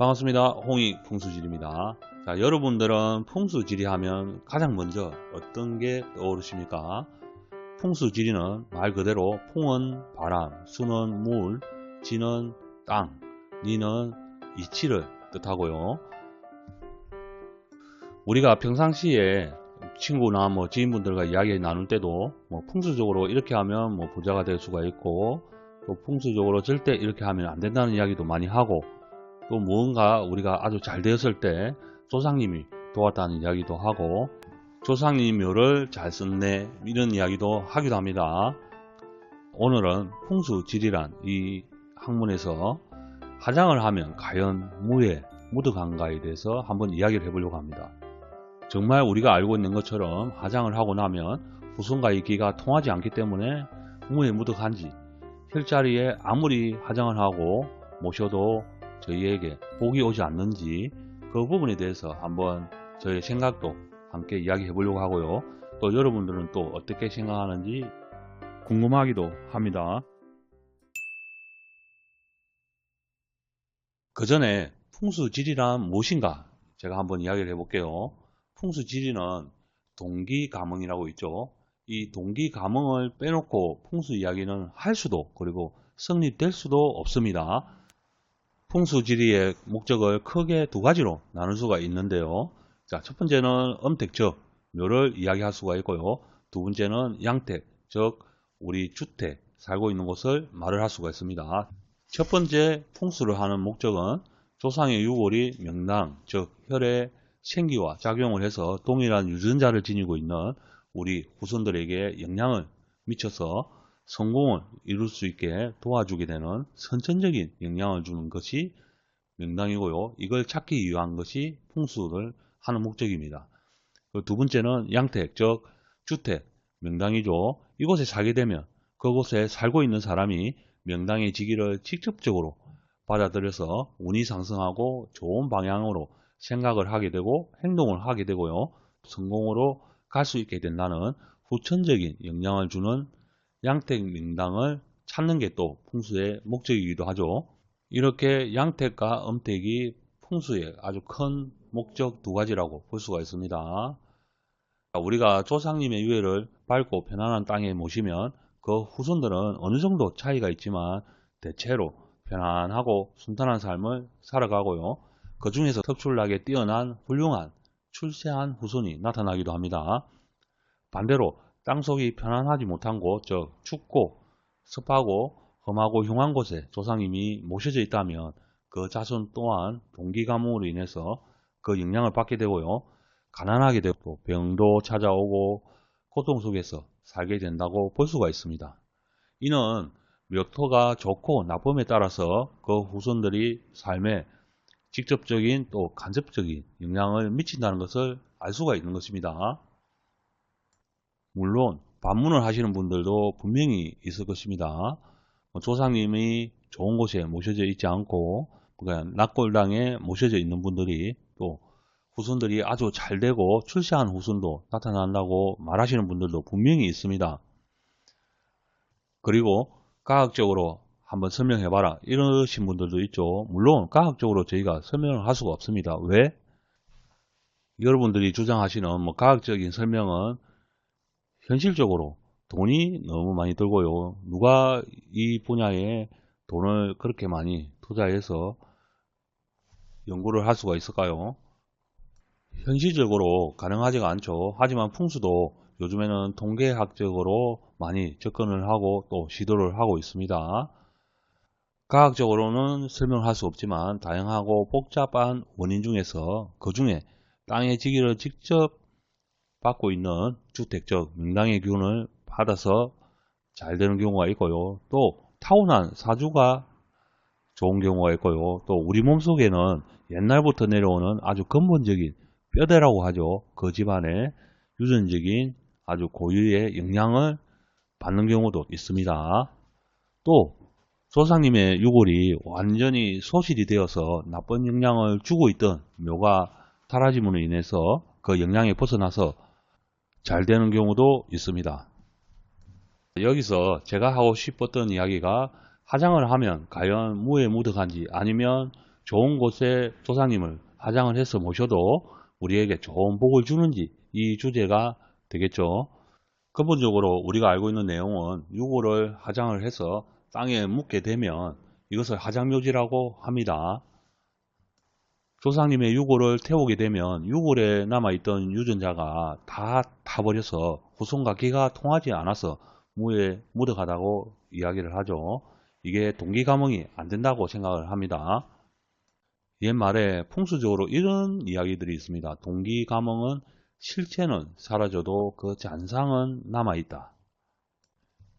반갑습니다. 홍익 풍수질입니다. 자, 여러분들은 풍수지리 하면 가장 먼저 어떤 게 떠오르십니까? 풍수지리는 말 그대로 풍은 바람, 수는 물, 지는 땅, 니는 이치를 뜻하고요. 우리가 평상시에 친구나 뭐 지인분들과 이야기 나눌 때도 뭐 풍수적으로 이렇게 하면 뭐 부자가 될 수가 있고 또 풍수적으로 절대 이렇게 하면 안 된다는 이야기도 많이 하고 또 무언가 우리가 아주 잘 되었을 때 조상님이 도왔다는 이야기도 하고 조상님 묘를 잘 썼네 이런 이야기도 하기도 합니다. 오늘은 풍수지리란 이 학문에서 화장을 하면 과연 무에 무득한가에 대해서 한번 이야기를 해보려고 합니다. 정말 우리가 알고 있는 것처럼 화장을 하고 나면 후손과의 기가 통하지 않기 때문에 무에 무득한지 혈자리에 아무리 화장을 하고 모셔도 저희에게 복이 오지 않는지 그 부분에 대해서 한번 저의 생각도 함께 이야기해 보려고 하고요. 또 여러분들은 또 어떻게 생각하는지 궁금하기도 합니다. 그 전에 풍수지리란 무엇인가 제가 한번 이야기를 해볼게요. 풍수지리는 동기가몽이라고 있죠. 이 동기가몽을 빼놓고 풍수 이야기는 할 수도 그리고 성립될 수도 없습니다. 풍수지리의 목적을 크게 두 가지로 나눌 수가 있는데요. 자, 첫 번째는 엄택적, 묘를 이야기할 수가 있고요. 두 번째는 양택, 즉 우리 주택, 살고 있는 곳을 말을 할 수가 있습니다. 첫 번째 풍수를 하는 목적은 조상의 유골이 명당, 즉 혈의 생기와 작용을 해서 동일한 유전자를 지니고 있는 우리 후손들에게 영향을 미쳐서 성공을 이룰 수 있게 도와주게 되는 선천적인 영향을 주는 것이 명당이고요. 이걸 찾기 위한 것이 풍수를 하는 목적입니다. 그두 번째는 양택, 즉 주택, 명당이죠. 이곳에 살게 되면 그곳에 살고 있는 사람이 명당의 지기를 직접적으로 받아들여서 운이 상승하고 좋은 방향으로 생각을 하게 되고 행동을 하게 되고요. 성공으로 갈 수 있게 된다는 후천적인 영향을 주는 양택 명당을 찾는 게 또 풍수의 목적이기도 하죠. 이렇게 양택과 음택이 풍수의 아주 큰 목적 두 가지라고 볼 수가 있습니다. 우리가 조상님의 유해를 밟고 편안한 땅에 모시면 그 후손들은 어느 정도 차이가 있지만 대체로 편안하고 순탄한 삶을 살아가고요. 그 중에서 특출나게 뛰어난 훌륭한 출세한 후손이 나타나기도 합니다. 반대로 땅속이 편안하지 못한 곳, 즉 춥고 습하고 험하고 흉한 곳에 조상님이 모셔져 있다면 그 자손 또한 동기 가뭄으로 인해서 그 영향을 받게 되고요. 가난하게 되고 병도 찾아오고 고통 속에서 살게 된다고 볼 수가 있습니다. 이는 멱토가 좋고 나쁨에 따라서 그 후손들이 삶에 직접적인 또 간접적인 영향을 미친다는 것을 알 수가 있는 것입니다. 물론 반문을 하시는 분들도 분명히 있을 것입니다. 뭐 조상님이 좋은 곳에 모셔져 있지 않고 그냥 낙골당에 모셔져 있는 분들이 또 후손들이 아주 잘 되고 출세한 후손도 나타난다고 말하시는 분들도 분명히 있습니다. 그리고 과학적으로 한번 설명해봐라 이러신 분들도 있죠. 물론 과학적으로 저희가 설명을 할 수가 없습니다. 왜? 여러분들이 주장하시는 뭐 과학적인 설명은 현실적으로 돈이 너무 많이 들고요. 누가 이 분야에 돈을 그렇게 많이 투자해서 연구를 할 수가 있을까요? 현실적으로 가능하지가 않죠. 하지만 풍수도 요즘에는 통계학적으로 많이 접근을 하고 또 시도를 하고 있습니다. 과학적으로는 설명할 수 없지만 다양하고 복잡한 원인 중에서 그 중에 땅의 지기를 직접 받고 있는 주택적 명당의 기운을 받아서 잘 되는 경우가 있고요. 또 타고난 사주가 좋은 경우가 있고요. 또 우리 몸속에는 옛날부터 내려오는 아주 근본적인 뼈대라고 하죠. 그 집안의 유전적인 아주 고유의 영향을 받는 경우도 있습니다. 또 조상님의 유골이 완전히 소실이 되어서 나쁜 영향을 주고 있던 묘가 타라짐으로 인해서 그 영향에 벗어나서 잘 되는 경우도 있습니다. 여기서 제가 하고 싶었던 이야기가 화장을 하면 과연 무에 무득한지 아니면 좋은 곳에 조상님을 화장을 해서 모셔도 우리에게 좋은 복을 주는지 이 주제가 되겠죠. 근본적으로 우리가 알고 있는 내용은 유골을 화장을 해서 땅에 묻게 되면 이것을 화장묘지라고 합니다. 조상님의 유골을 태우게 되면 유골에 남아있던 유전자가 다 타버려서 후손과 기가 통하지 않아서 무에 묻어가다고 이야기를 하죠. 이게 동기감흥이 안 된다고 생각을 합니다. 옛말에 풍수적으로 이런 이야기들이 있습니다. 동기감흥은 실체는 사라져도 그 잔상은 남아있다.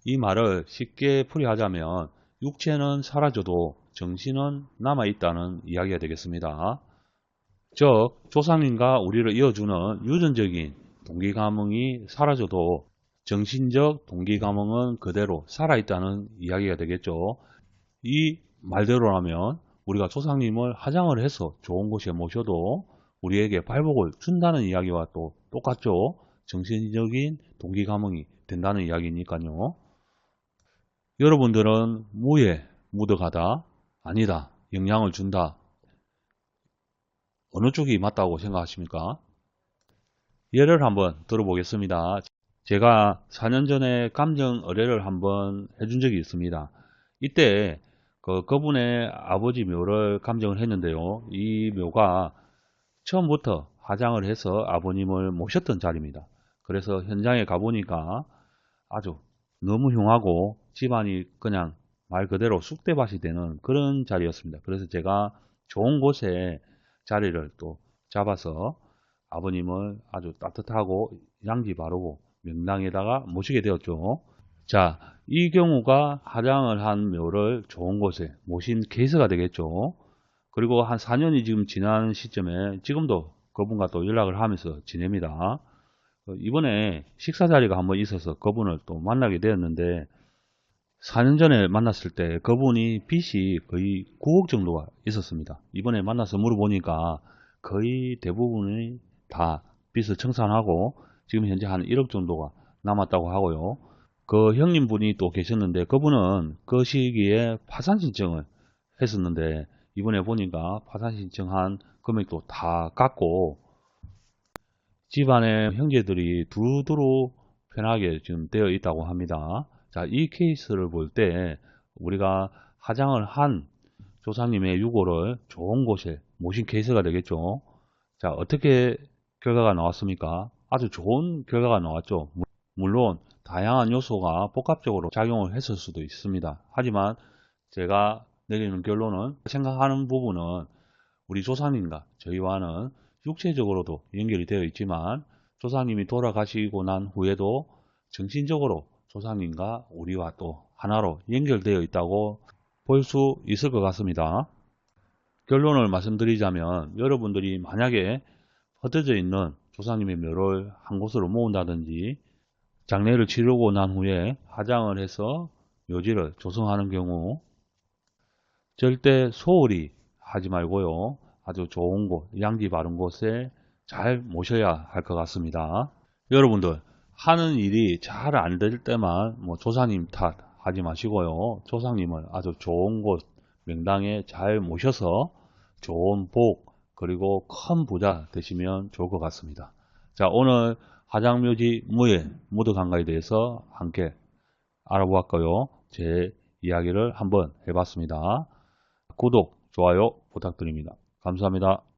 이 말을 쉽게 풀이하자면 육체는 사라져도 정신은 남아있다는 이야기가 되겠습니다. 즉 조상님과 우리를 이어주는 유전적인 동기감흥이 사라져도 정신적 동기감흥은 그대로 살아있다는 이야기가 되겠죠. 이 말대로라면 우리가 조상님을 화장을 해서 좋은 곳에 모셔도 우리에게 발복을 준다는 이야기와 또 똑같죠. 정신적인 동기감흥이 된다는 이야기니까요. 여러분들은 무에 묻어가다 아니다 영향을 준다 어느 쪽이 맞다고 생각하십니까? 예를 한번 들어보겠습니다. 제가 4년 전에 감정 의뢰를 한번 해준 적이 있습니다. 이때 그 그분의 아버지 묘를 감정을 했는데요. 이 묘가 처음부터 화장을 해서 아버님을 모셨던 자리입니다. 그래서 현장에 가보니까 아주 너무 흉하고 집안이 그냥 말 그대로 쑥대밭이 되는 그런 자리였습니다. 그래서 제가 좋은 곳에 자리를 또 잡아서 아버님을 아주 따뜻하고 양지 바르고 명당에다가 모시게 되었죠. 자, 이 경우가 화장을 한 묘를 좋은 곳에 모신 케이스가 되겠죠. 그리고 한 4년이 지금 지난 시점에 지금도 그분과 또 연락을 하면서 지냅니다. 어, 이번에 식사 자리가 한번 있어서 그분을 또 만나게 되었는데 4년 전에 만났을 때 그분이 빚이 거의 9억 정도가 있었습니다. 이번에 만나서 물어보니까 거의 대부분이 다 빚을 청산하고 지금 현재 한 1억 정도가 남았다고 하고요. 그 형님 분이 또 계셨는데 그분은 그 시기에 파산 신청을 했었는데 이번에 보니까 파산 신청한 금액도 다 깎고 집안의 형제들이 두루두루 편하게 지금 되어 있다고 합니다. 자, 이 케이스를 볼 때 우리가 화장을 한 조상님의 유고를 좋은 곳에 모신 케이스가 되겠죠. 자, 어떻게 결과가 나왔습니까? 아주 좋은 결과가 나왔죠. 물론 다양한 요소가 복합적으로 작용을 했을 수도 있습니다. 하지만 제가 내리는 결론은 생각하는 부분은 우리 조상님과 저희와는 육체적으로도 연결이 되어 있지만 조상님이 돌아가시고 난 후에도 정신적으로 조상님과 우리와 또 하나로 연결되어 있다고 볼 수 있을 것 같습니다. 결론을 말씀드리자면 여러분들이 만약에 흩어져 있는 조상님의 묘를 한 곳으로 모은다든지 장례를 치르고 난 후에 화장을 해서 묘지를 조성하는 경우 절대 소홀히 하지 말고요. 아주 좋은 곳, 양지 바른 곳에 잘 모셔야 할 것 같습니다. 여러분들 하는 일이 잘 안 될 때만 뭐 조상님 탓 하지 마시고요. 조상님을 아주 좋은 곳 명당에 잘 모셔서 좋은 복 그리고 큰 부자 되시면 좋을 것 같습니다. 자 오늘 화장묘지 무예 무드강가에 대해서 함께 알아보았고요. 제 이야기를 한번 해봤습니다. 구독, 좋아요 부탁드립니다. 감사합니다.